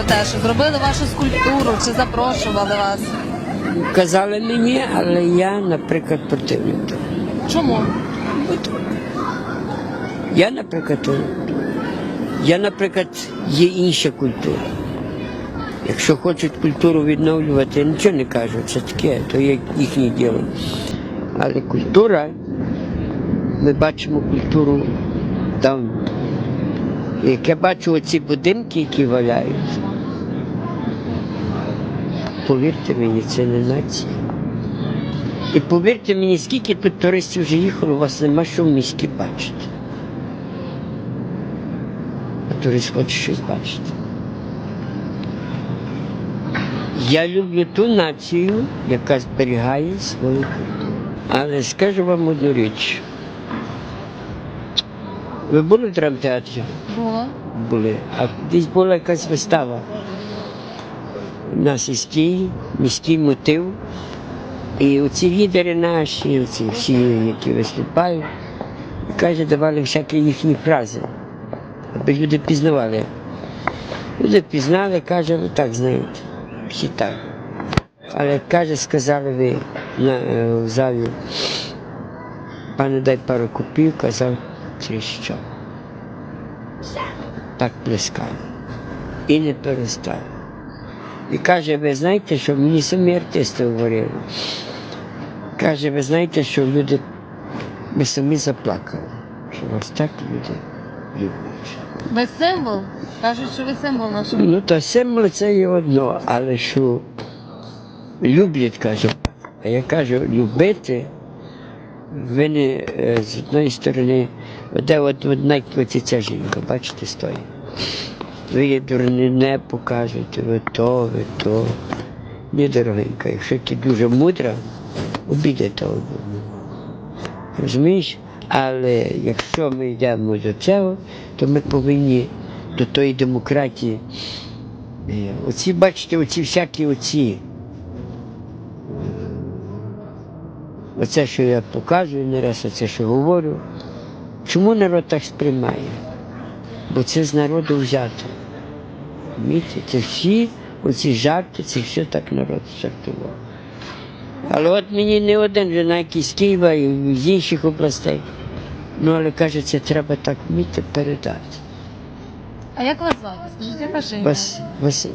про те, що зробили вашу скульптуру, чи запрошували вас? Казали мені, але я, наприклад, противник. Чому? Я, наприклад, я, наприклад, є інша культура. Якщо хочуть культуру відновлювати, я нічого не кажу, це таке, то є їхнє діло. Але культура, ми бачимо культуру. І Як я бачу оці будинки, які валяють, повірте мені, це не нація. І повірте мені, скільки тут туристів вже їхало, у вас нема що в місті бачити. А турист хоче щось бачити. Я люблю ту націю, яка зберігає свою культуру. Але скажу вам одну річ. Ви були в драмтеатрі? Було. Були. А десь була якась вистава. У нас міський, міський мотив. І оці лідери наші, оці всі, які виступають, каже, давали всякі їхні фрази, аби люди пізнавали. Люди пізнали, каже, ви так знаєте, всі так. Але каже, сказали ви е, в залі, пане дай пару копійок, казав, що. Так плескав. І не перестав. І каже, ви знаєте, що мені самі артисти говорили. Каже, ви знаєте, що люди, ми самі заплакали, що вас так люди люблять. Ви символ? Кажуть, що ви символ нашого. Ну, то символ це є одно, але що люблять, кажу. А я кажу, любити, ви не е, з одної сторони, де от одна ця жінка, бачите, стоїть. Ви їй дурне не покажете, ви то, ви то. Ні, дорогенька, якщо ти дуже мудра, обійдете одну. Розумієш? Але якщо ми йдемо до цього, то ми повинні до тої демократії. е, Оці, бачите, оці всякі оці. Оце, що я показую не раз, оце, що говорю. Чому народ так сприймає? Бо це з народу взято. Розумієте? Це всі оці жарти, це все так народ жартував. Але от мені не один вже на якийсь з Києва і з інших областей. Ну, але каже, це треба так вміти передати. А як вас звати? Скажіть, ім'я? Вас, вас,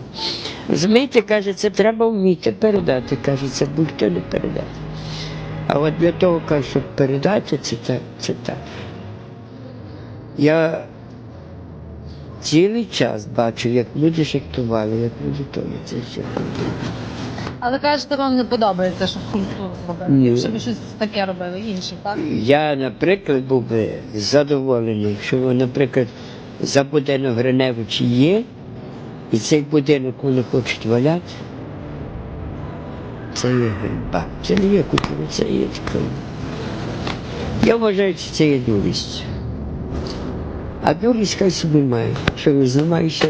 розумієте, каже, це треба вміти передати. Каже, це будь-хто не передати. А от для того, каже, щоб передати, це так, це так. Я цілий час бачу, як люди жартували, як люди то це все. Але кажете, вам не подобається, що культуру. Ні. Щоб ви щось таке робили інше, так? Я, наприклад, був би задоволений, якщо, наприклад, за будинок Гриневичі є, і цей будинок вони хочуть валяти, це є ганьба. Це не є культура, це є така. Я вважаю, що це є дурість. А дурість хай собі має, що ви знімаєте.